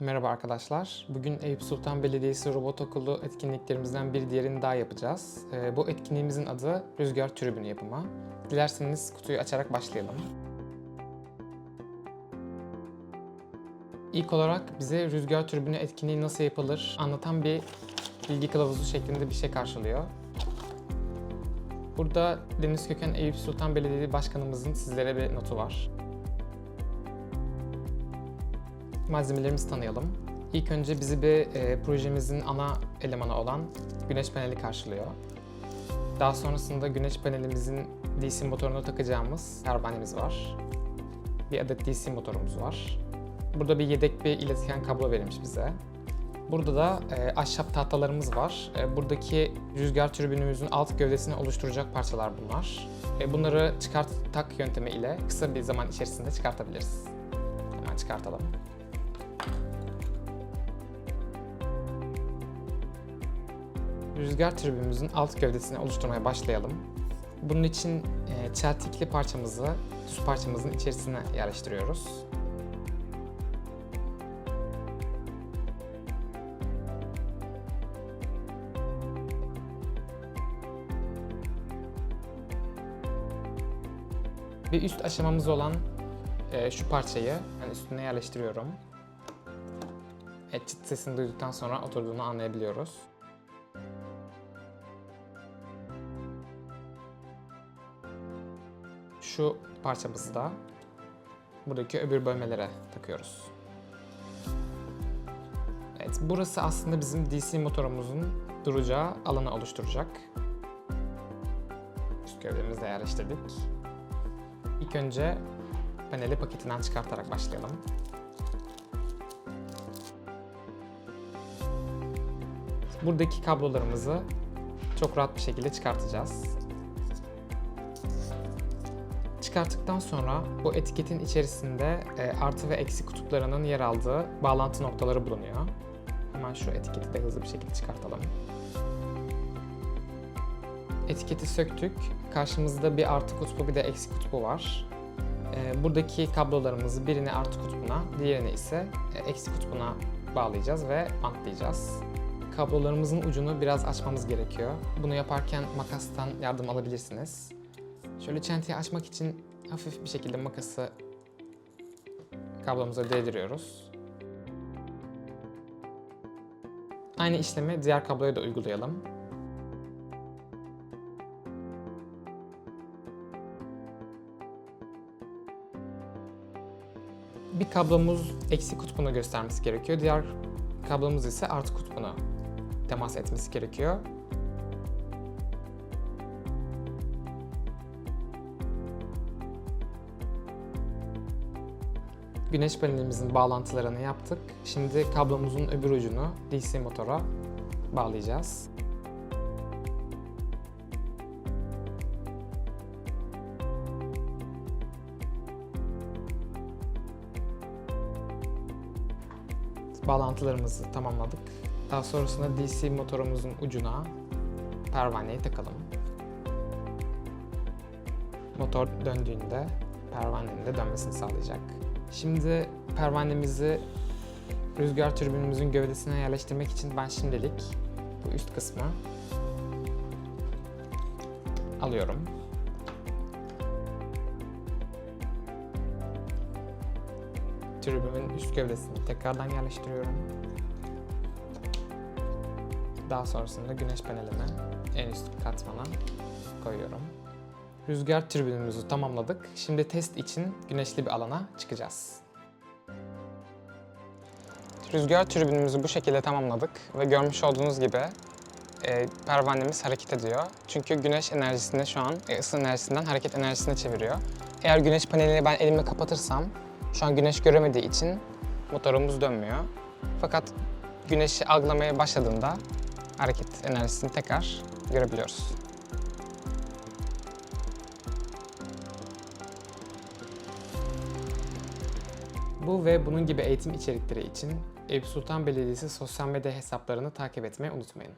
Merhaba arkadaşlar. Bugün Eyüp Sultan Belediyesi Robot Okulu etkinliklerimizden bir diğerini daha yapacağız. Ee, bu etkinliğimizin adı Rüzgar Tribünü yapımı. Dilerseniz kutuyu açarak başlayalım. İlk olarak bize Rüzgar Tribünü etkinliği nasıl yapılır anlatan bir bilgi kılavuzu şeklinde bir şey karşılıyor. Burada Deniz Köken Eyüp Sultan Belediyesi Başkanımızın sizlere bir notu var. Malzemelerimizi tanıyalım. İlk önce bizi bir e, projemizin ana elemanı olan güneş paneli karşılıyor. Daha sonrasında güneş panelimizin DC motoruna takacağımız pervanemiz var. Bir adet DC motorumuz var. Burada bir yedek bir iletken kablo verilmiş bize. Burada da e, ahşap tahtalarımız var. E, buradaki rüzgar türbinimizin alt gövdesini oluşturacak parçalar bunlar. E, bunları çıkart tak yöntemi ile kısa bir zaman içerisinde çıkartabiliriz. Hemen çıkartalım. Rüzgar tribümüzün alt gövdesini oluşturmaya başlayalım. Bunun için e, çeltikli parçamızı düz parçamızın içerisine yerleştiriyoruz. Bir üst aşamamız olan e, şu parçayı ben üstüne yerleştiriyorum. Evet, çıt sesini duyduktan sonra oturduğunu anlayabiliyoruz. Şu parçamızı da buradaki öbür bölmelere takıyoruz. Evet, burası aslında bizim DC motorumuzun duracağı alanı oluşturacak. Üst gövdemizi de yerleştirdik. İlk önce paneli paketinden çıkartarak başlayalım. Buradaki kablolarımızı çok rahat bir şekilde çıkartacağız. Çıkarttıktan sonra bu etiketin içerisinde e, artı ve eksi kutuplarının yer aldığı bağlantı noktaları bulunuyor. Hemen şu etiketi de hızlı bir şekilde çıkartalım. Etiketi söktük. Karşımızda bir artı kutbu bir de eksi kutbu var. E, buradaki kablolarımızı birini artı kutbuna, diğerini ise e, eksi kutbuna bağlayacağız ve bantlayacağız. Kablolarımızın ucunu biraz açmamız gerekiyor. Bunu yaparken makastan yardım alabilirsiniz. Şöyle çentiyi açmak için hafif bir şekilde makası kablomuza değdiriyoruz. Aynı işlemi diğer kabloya da uygulayalım. Bir kablomuz eksi kutbunu göstermesi gerekiyor. Diğer kablomuz ise artı kutbuna temas etmesi gerekiyor. Güneş panelimizin bağlantılarını yaptık. Şimdi kablomuzun öbür ucunu DC motora bağlayacağız. Bağlantılarımızı tamamladık. Daha sonrasında DC motorumuzun ucuna pervaneyi takalım. Motor döndüğünde pervanenin de dönmesini sağlayacak. Şimdi pervanemizi rüzgar türbinimizin gövdesine yerleştirmek için ben şimdilik bu üst kısmı alıyorum. Türbümün üst gövdesini tekrardan yerleştiriyorum. Daha sonrasında güneş panelimi en üst katmana koyuyorum. Rüzgar türbinimizi tamamladık. Şimdi test için güneşli bir alana çıkacağız. Rüzgar türbinimizi bu şekilde tamamladık ve görmüş olduğunuz gibi e, pervanemiz hareket ediyor. Çünkü güneş enerjisini şu an e, ısı enerjisinden hareket enerjisine çeviriyor. Eğer güneş panelini ben elimle kapatırsam şu an güneş göremediği için motorumuz dönmüyor. Fakat güneşi algılamaya başladığında hareket enerjisini tekrar görebiliyoruz. Bu ve bunun gibi eğitim içerikleri için Eyüp Sultan Belediyesi sosyal medya hesaplarını takip etmeyi unutmayın.